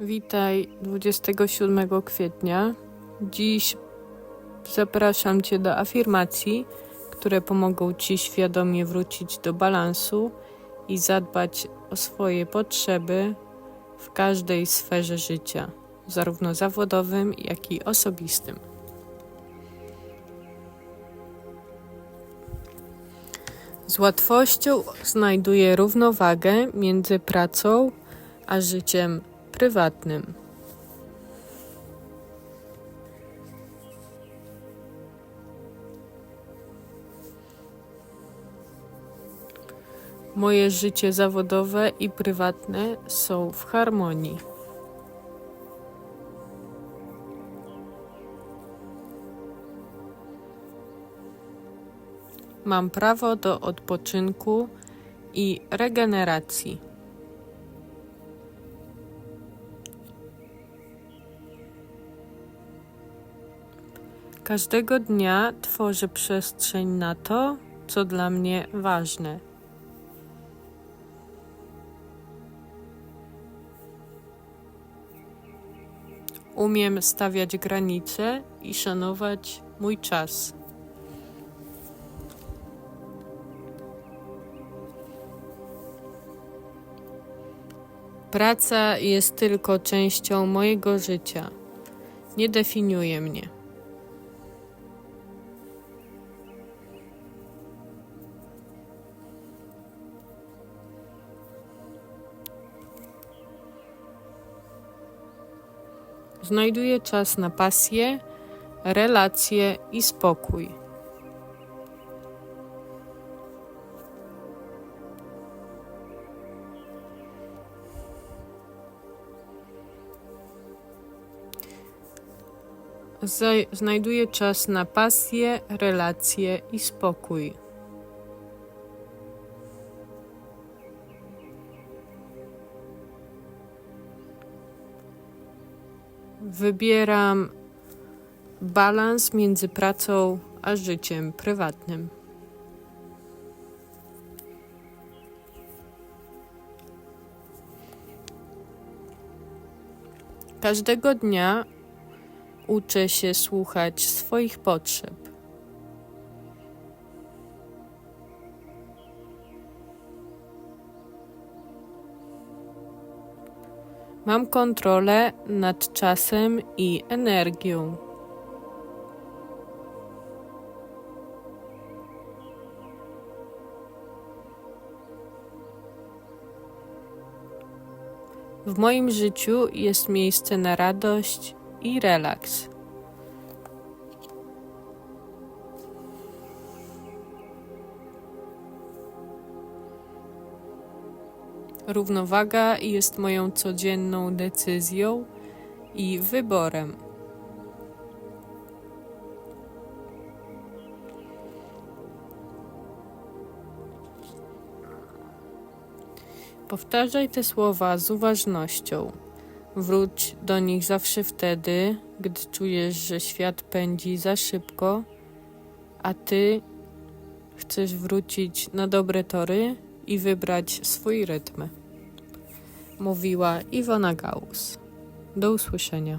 Witaj 27 kwietnia. Dziś zapraszam Cię do afirmacji, które pomogą Ci świadomie wrócić do balansu i zadbać o swoje potrzeby w każdej sferze życia, zarówno zawodowym, jak i osobistym. Z łatwością znajduję równowagę między pracą a życiem prywatnym. Moje życie zawodowe i prywatne są w harmonii. Mam prawo do odpoczynku i regeneracji. Każdego dnia tworzę przestrzeń na to, co dla mnie ważne. Umiem stawiać granice i szanować mój czas. Praca jest tylko częścią mojego życia. Nie definiuje mnie. Znajduję czas na pasję, relacje i spokój. Znajduję czas na pasję, relacje i spokój. Wybieram balans między pracą a życiem prywatnym. Każdego dnia uczę się słuchać swoich potrzeb. Mam kontrolę nad czasem i energią. W moim życiu jest miejsce na radość i relaks. Równowaga jest moją codzienną decyzją i wyborem. Powtarzaj te słowa z uważnością. Wróć do nich zawsze wtedy, gdy czujesz, że świat pędzi za szybko, a ty chcesz wrócić na dobre tory i wybrać swój rytm. Mówiła Iwona Gauss. Do usłyszenia.